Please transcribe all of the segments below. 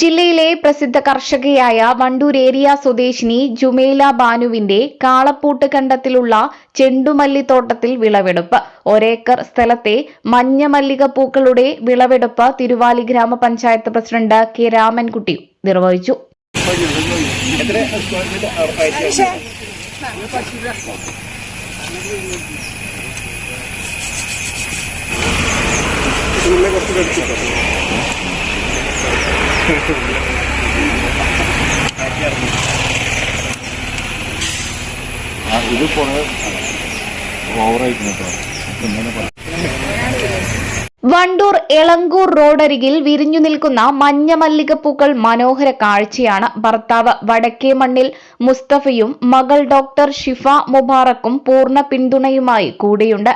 ജില്ലയിലെ പ്രസിദ്ധ കർഷകയായ വണ്ടൂർ ഏരിയ സ്വദേശിനി ജുമേല ബാനുവിന്റെ കാളപ്പൂട്ട് കണ്ടത്തിലുള്ള ചെണ്ടുമല്ലിത്തോട്ടത്തിൽ വിളവെടുപ്പ്. ഒരേക്കർ സ്ഥലത്തെ മഞ്ഞമല്ലിക പൂക്കളുടെ വിളവെടുപ്പ് തിരുവാലി ഗ്രാമപഞ്ചായത്ത് പ്രസിഡന്റ് കെ രാമൻകുട്ടി നിർവഹിച്ചു. ഇത് വണ്ടൂർ എളങ്കൂർ റോഡരികിൽ വിരിഞ്ഞു നിൽക്കുന്ന മഞ്ഞമല്ലികപ്പൂക്കൾ മനോഹര കാഴ്ചയാണ് ഭർത്താവ് വടക്കേ മണ്ണിൽ മുസ്തഫയും മകൾ ഡോക്ടർ ഷിഫ മുബാറക്കും പൂർണ പിന്തുണയുമായി കൂടെയുണ്ട്.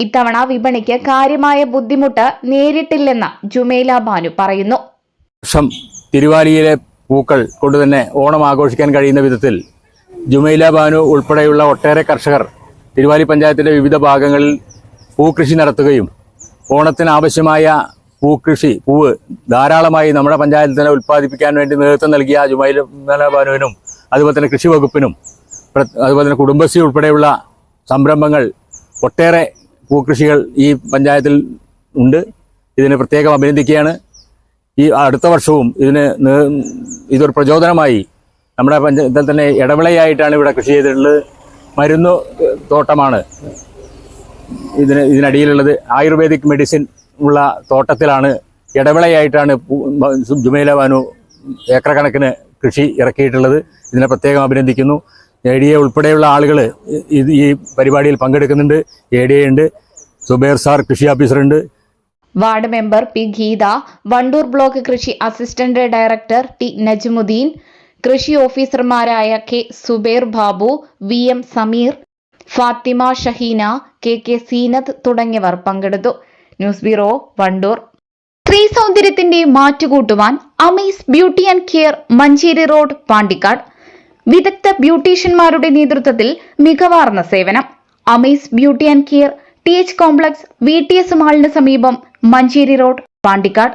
ഇത്തവണ വിപണിക്ക് കാര്യമായ ബുദ്ധിമുട്ട് നേരിട്ടില്ലെന്ന് ജുമേല ബാനു പറയുന്നു. വർഷം തിരുവാലിയിലെ പൂക്കൾ കൊണ്ട് തന്നെ ഓണം ആഘോഷിക്കാൻ കഴിയുന്ന വിധത്തിൽ ജുമൈല ബാനു ഉൾപ്പെടെയുള്ള ഒട്ടേറെ കർഷകർ തിരുവാലി പഞ്ചായത്തിന്റെ വിവിധ ഭാഗങ്ങളിൽ പൂക്കൃഷി നടത്തുകയും ഓണത്തിന് ആവശ്യമായ പൂക്കൃഷി പൂവ് ധാരാളമായി നമ്മുടെ പഞ്ചായത്തിൽ തന്നെ ഉൽപ്പാദിപ്പിക്കാൻ വേണ്ടി നേതൃത്വം നൽകിയ ജുമൈല ബാനുവിനും അതുപോലെ തന്നെ കൃഷി വകുപ്പിനും അതുപോലെ തന്നെ കുടുംബശ്രീ ഉൾപ്പെടെയുള്ള സംരംഭങ്ങൾ ഒട്ടേറെ പൂക്കൃഷികൾ ഈ പഞ്ചായത്തിൽ ഉണ്ട്. ഇതിനെ പ്രത്യേകം അഭിനന്ദിക്കുകയാണ്. ഈ അടുത്ത വർഷവും ഇതിന് ഇതൊരു പ്രചോദനമായി നമ്മുടെ പഞ്ചായത്തിൽ തന്നെ ഇടവിളയായിട്ടാണ് ഇവിടെ കൃഷി ചെയ്തിട്ടുള്ളത്. മരുന്ന് തോട്ടമാണ്. ഇതിന് ഇതിനടിയിലുള്ളത് ആയുർവേദിക് മെഡിസിൻ ഉള്ള തോട്ടത്തിലാണ് ഇടവിളയായിട്ടാണ് ജുമൈല ബാനു ഏക്കർ കണക്കിന് കൃഷി ഇറക്കിയിട്ടുള്ളത്. ഇതിനെ പ്രത്യേകം അഭിനന്ദിക്കുന്നു. എ ഡി എ ഉൾപ്പെടെയുള്ള ആളുകൾ ഈ പരിപാടിയിൽ പങ്കെടുക്കുന്നുണ്ട്. എ ഡി എ ഉണ്ട്. സുബേർ സാർ കൃഷി ഓഫീസറുണ്ട്. Ward member P Geetha Wandoor block കൃഷി അസിസ്റ്റന്റ് ഡയറക്ടർ ടി നജ്മുദ്ദീൻ കൃഷി ഓഫീസർമാരായ K Zubair Babu V M Sameer Fathima Shaheena K K Seenath തുടങ്ങിയവർ പങ്കെടുത്തു. News bureau Wandoor. സ്ത്രീ സൗന്ദര്യത്തിന്റെ മാറ്റുകൂട്ടുവാൻ Amees beauty and care Manjeri road Pandikkad. വിദഗ്ധ ബ്യൂട്ടീഷ്യന്മാരുടെ നേതൃത്വത്തിൽ മികവാർന്ന സേവനം. Amees beauty and care T H complex V T S മാളിന് സമീപം മഞ്ചേരി റോഡ് പാണ്ടിക്കാട്.